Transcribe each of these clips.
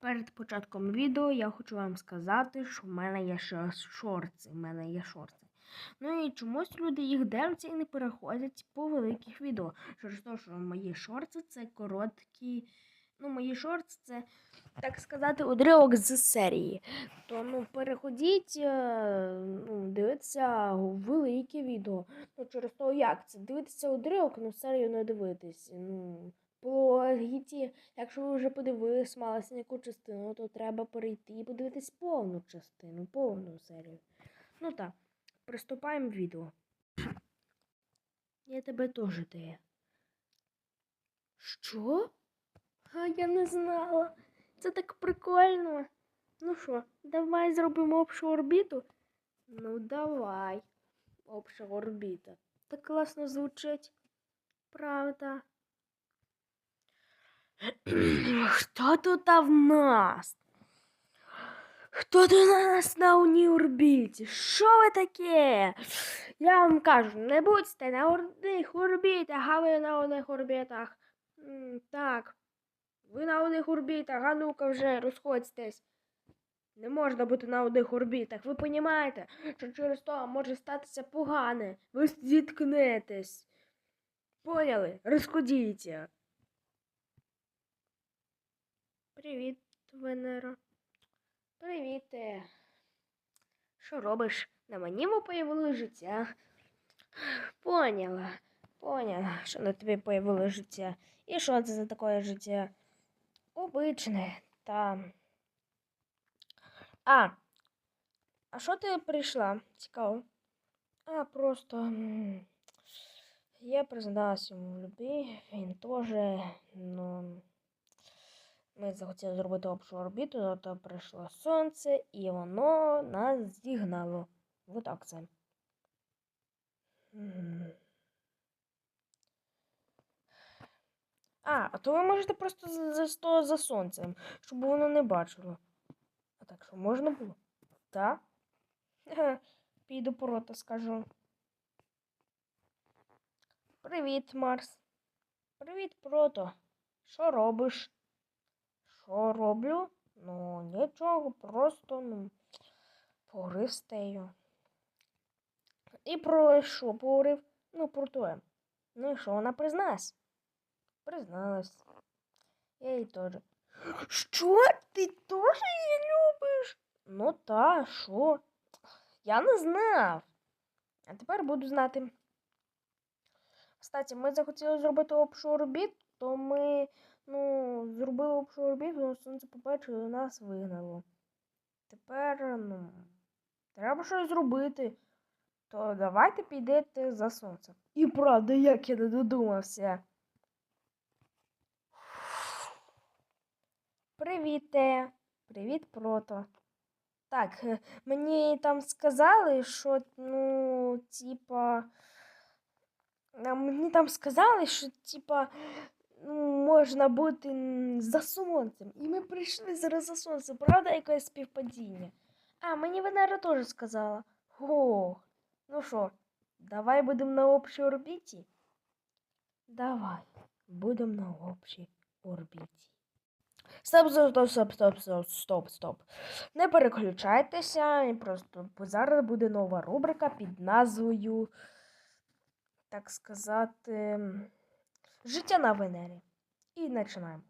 Перед початком відео я хочу вам сказати, що в мене є ще шорти. В мене є шорти. Ну і чомусь люди їх дивляться і не переходять по великих відео. Через те, що мої шорти це короткі. Ну, мої шорти це, так сказати, уривок з серії. То ну переходіть, е, ну, дивитися велике відео. Ну, через то як це? Дивитися уривок, ну серію не дивитись. Ну, по гіті, якщо ви вже подивились малесеньку частину, то треба перейти і подивитись повну частину, повну серію. Ну так, приступаємо відео. Я тебе теж даю. Що? А я не знала. Це так прикольно. Ну що, давай зробимо общу орбіту? Ну, давай. Обща орбіта. Так класно звучить. Правда. Хто тут в нас? Хто тут у нас на одній орбіті? Що ви таке? Я вам кажу, не будьте на одних орбітах, а ви на одних орбітах. Так. Ви на одних орбітах, а ну-ка вже розходьтесь. Не можна бути на одних орбітах. Ви розумієте, що через то може статися погане. Ви зіткнетесь. Поняли? Розходіться. Привіт, Венера. Привіт. е. Що робиш? На мені появилось життя. Поняла. Поняла, що на тобі появилось життя. І що це за таке життя? Обичне, та. А. А що ти прийшла? Цікаво. А, просто. Я призналась йому в любі, він теж, ну. Ми захотіли зробити общу орбіту, то прийшло сонце, і воно нас зігнало. Отак це. А, а то ви можете просто за, за, за сонцем, щоб воно не бачило. А так що можна було? Так? Піду проти скажу. Привіт, Марс. Привіт, прото. Що робиш? Що роблю? Ну, нічого, просто ну, порив стею. І про що порив? Ну, про те. Ну і що вона призналась? Призналась. Я їй теж. Що? Ти теж її любиш? Ну та, що? Я не знав. А тепер буду знати. Кстати, ми захотіли зробити общу орбіт, то ми ну, зробили общу орбіту, але сонце побачило і нас вигнало. Тепер, ну, треба щось зробити. То давайте підете за сонцем. І правда, як я не додумався. Привіт. Привіт, прото. Так, е, мені там сказали, що, ну, типа. Мені там сказали, що, типа, можна бути за сонцем. І ми прийшли зараз за сонцем. Правда, якесь співпадіння? А, мені Венера теж сказала. Ох, ну що, давай будемо на общій орбіті? Давай, будемо на общій орбіті. Стоп, стоп, стоп, стоп, стоп, стоп, стоп. Не переключайтеся, і просто зараз буде нова рубрика під назвою, так сказати, Життя на Венері. І починаємо.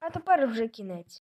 А тепер вже кінець.